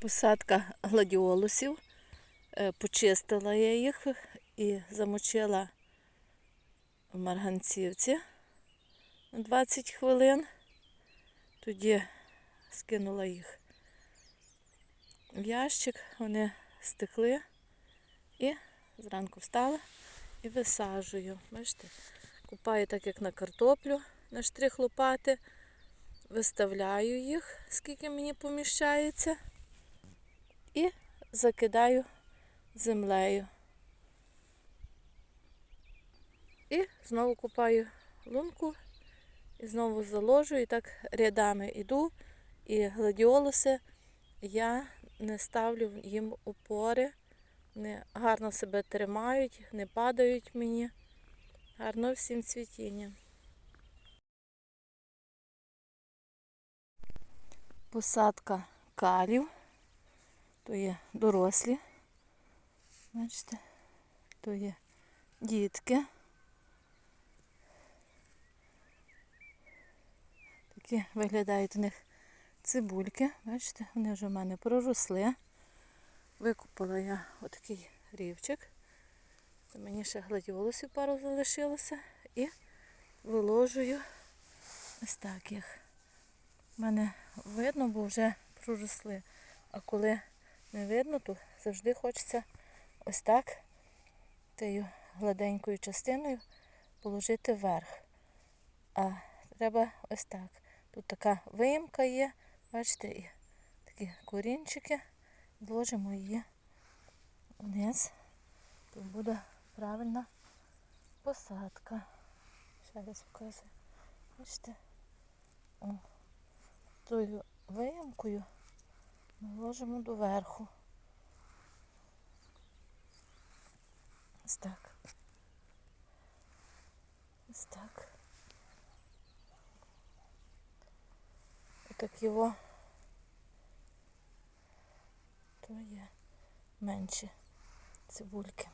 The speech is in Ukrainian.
Посадка гладіолусів. Е, Почистила я їх і замочила в марганцівці на 20 хвилин. Тоді скинула їх в ящик, вони стекли і зранку встала і висаджую. Бачите, купаю так, як на картоплю на штрих лопати, виставляю їх, скільки мені поміщається, і закидаю землею. І знову купаю лунку, і знову заложу, і так рядами йду. І гладіолуси я не ставлю їм опори. Вони гарно себе тримають, не падають мені. Гарно всім цвітіння. Посадка калів. То є дорослі. Бачите, то є дітки. Такі виглядають у них цибульки. Бачите, вони вже в мене проросли. Викупила я отакий рівчик. Мені ще гладіолусів пару залишилося. І виложую ось так їх. У мене видно, бо вже проросли. А коли не видно, то завжди хочеться ось так тією гладенькою частиною положити вверх. А треба ось так. Тут така виїмка є, бачите, і такі корінчики. Вложимо її вниз. Тут буде правильна посадка. Ще раз показую. Бачите? О, тою виїмкою ми ложимо доверху. Ось так. Ось так. І так його то є менші цибульки.